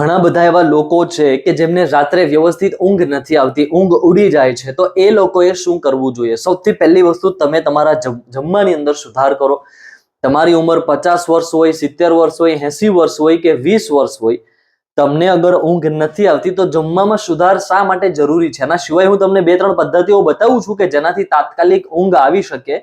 ઘણા બધા એવા લોકો છે કે જેમને રાત્રે વ્યવસ્થિત ઊંઘ નથી આવતી, ઊંઘ ઉડી જાય છે. તો એ લોકોએ શું કરવું જોઈએ? સૌથી પહેલી વસ્તુ તમે તમારા જમવાની અંદર સુધાર કરો. તમારી ઉંમર પચાસ વર્ષ હોય, સિત્તેર વર્ષ હોય, એસી વર્ષ હોય કે વીસ વર્ષ હોય, તમને અગર ઊંઘ નથી આવતી તો જમવામાં સુધાર શા માટે જરૂરી છે? એના સિવાય હું તમને બે ત્રણ પદ્ધતિઓ બતાવું છું કે જેનાથી તાત્કાલિક ઊંઘ આવી શકે.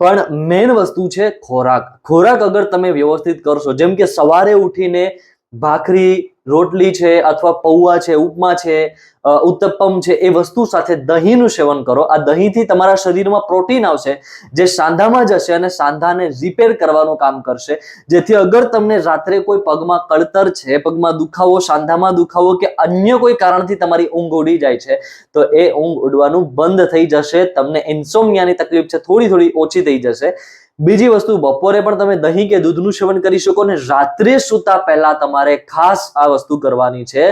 પણ મેઇન વસ્તુ છે ખોરાક. ખોરાક અગર તમે વ્યવસ્થિત કરશો, જેમ કે સવારે ઉઠીને ભાખરી, રોટલી છે અથવા પૌવા છે, ઉપમા છે ઉત્તપમ છે, એ વસ્તુ સાથે દહીંનું સેવન કરો. આ દહીંથી તમારા શરીરમાં પ્રોટીન આવશે, જે સાંધામાં જશે અને સાંધાને રિપેર કરવાનું કામ કરશે. જેથી અગર તમને રાત્રે કોઈ પગમાં કળતર છે, પગમાં દુખાવો, સાંધામાં દુખાવો કે અન્ય કોઈ કારણથી તમારી ઊંઘ ઉડી જાય છે, તો એ ઊંઘ ઉડવાનું બંધ થઈ જશે, તમને ઇન્સોમિયાની તકલીફ છે, થોડી થોડી ઓછી થઈ જશે. બીજી વસ્તુ, બપોરે પણ તમે દહીં કે દૂધનું સેવન કરી શકો ને રાત્રે સૂતા પહેલા તમારે ખાસ આ વસ્તુ કરવાની છે.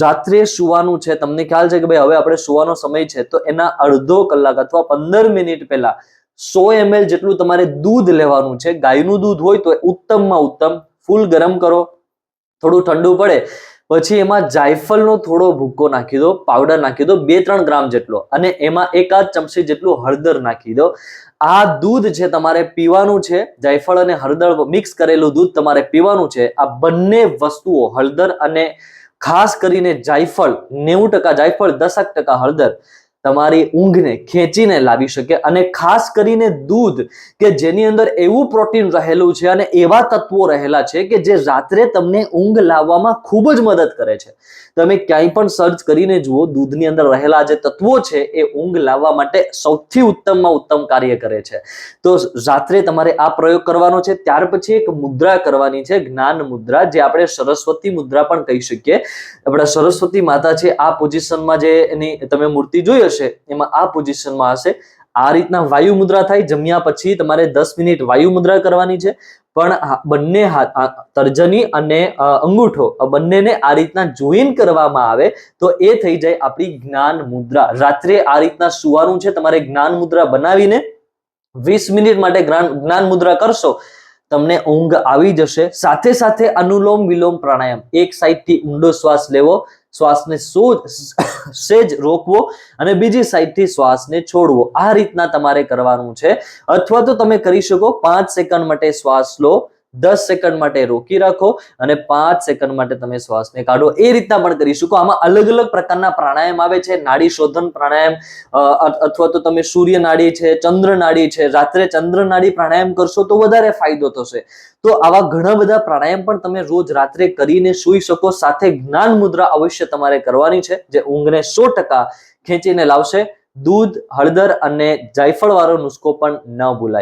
રાત્રે સુવાનું છે, તમને ખ્યાલ છે કે ભાઈ હવે આપણે સુવાનો સમય છે, તો એના અડધો કલાક અથવા પંદર મિનિટ પહેલા સો એમએલ જેટલું તમારે દૂધ લેવાનું છે. ગાયનું દૂધ હોય તો ઉત્તમમાં ઉત્તમ. ફૂલ ગરમ કરો. થોડું ઠંડુ પડે. પછી એમાં જાયફલનો થોડો ભૂક્કો નાખી દો પાવડર નાખી દો બે ત્રણ ગ્રામ જેટલો. અને એમાં એકાદ ચમચી જેટલું હળદર નાખી દો. આ દૂધ છે તમારે પીવાનું છે, જાયફળ અને હળદર મિક્સ કરેલું દૂધ તમારે પીવાનું છે, આ બંને વસ્તુઓ, હળદર અને ખાસ કરીને જાયફળ, નેવું ટકા જાયફળ દસક ટકા હળદર તમારી ઊંઘને ખેંચીને લાવી શકે અને ખાસ કરીને દૂધ કે જેની અંદર એવું પ્રોટીન રહેલું છે અને એવા તત્વો રહેલા છે કે જે રાત્રે તમને ઊંઘ લાવવામાં ખૂબ જ મદદ કરે છે. તમે ક્યાંય પણ સર્ચ કરીને જુઓ, દૂધની અંદર રહેલા જે તત્વો છે એ ઊંઘ લાવવા માટે સૌથી ઉત્તમમાં ઉત્તમ કાર્ય કરે છે. તો રાત્રે તમારે આ પ્રયોગ કરવાનો છે, ત્યાર પછી એક મુદ્રા કરવાની છે, જ્ઞાન મુદ્રા, જે આપણે સરસ્વતી મુદ્રા પણ કહી શકીએ. આપણા સરસ્વતી માતા છે, આ પોઝિશનમાં જે એની તમે મૂર્તિ જોઈ હશે, એમાં આ પોઝિશનમાં હશે. આ રીતના વાયુ મુદ્રા થાય, જમ્યા પછી તમારે દસ મિનિટ વાયુ મુદ્રા કરવાની છે. પણ બંને હાથ તર્જની અને અંગૂઠો બંનેને આ રીતના જોઈન કરવામાં આવે, તો એ થઈ જાય આપણી જ્ઞાન મુદ્રા. રાત્રે આ રીતના સુવાનું છે, તમારે જ્ઞાન મુદ્રા બનાવીને વીસ મિનિટ માટે જ્ઞાન મુદ્રા કરશો, તમને ઊંઘ આવી જશે. સાથે સાથે અનુલોમ વિલોમ પ્રાણાયામ. એક સાઈડથી ઊંડો શ્વાસ લેવો શ્વાસને સેજ રોકવો અને બીજી સાઈડથી શ્વાસને છોડવો. આ રીતના તમારે કરવાનું છે. અથવા તો તમે કરી શકો, પાંચ સેકન્ડ માટે શ્વાસ લો. દસ સેકન્ડ માટે રોકી રાખો અને પાંચ સેકન્ડ માટે તમે શ્વાસને કાઢો. એ રીતના પણ કરી શકો આમાં અલગ અલગ પ્રકારના પ્રાણાયામ આવે છે. નાડી શોધન પ્રાણાયામ અથવા તો તમે સૂર્ય નાડી છે, ચંદ્ર નાડી છે, રાત્રે ચંદ્ર નાડી પ્રાણાયામ કરશો તો વધારે ફાયદો થશે. તો આવા ઘણા બધા પ્રાણાયામ પણ તમે રોજ રાત્રે કરીને સૂઈ શકો. સાથે જ્ઞાન મુદ્રા અવશ્ય તમારે કરવાની છે, જે ઊંઘને સો ટકા ખેંચીને લાવશે. દૂધ, હળદર અને જાયફળ વાળો નુસ્ખો પણ ન ભૂલાય.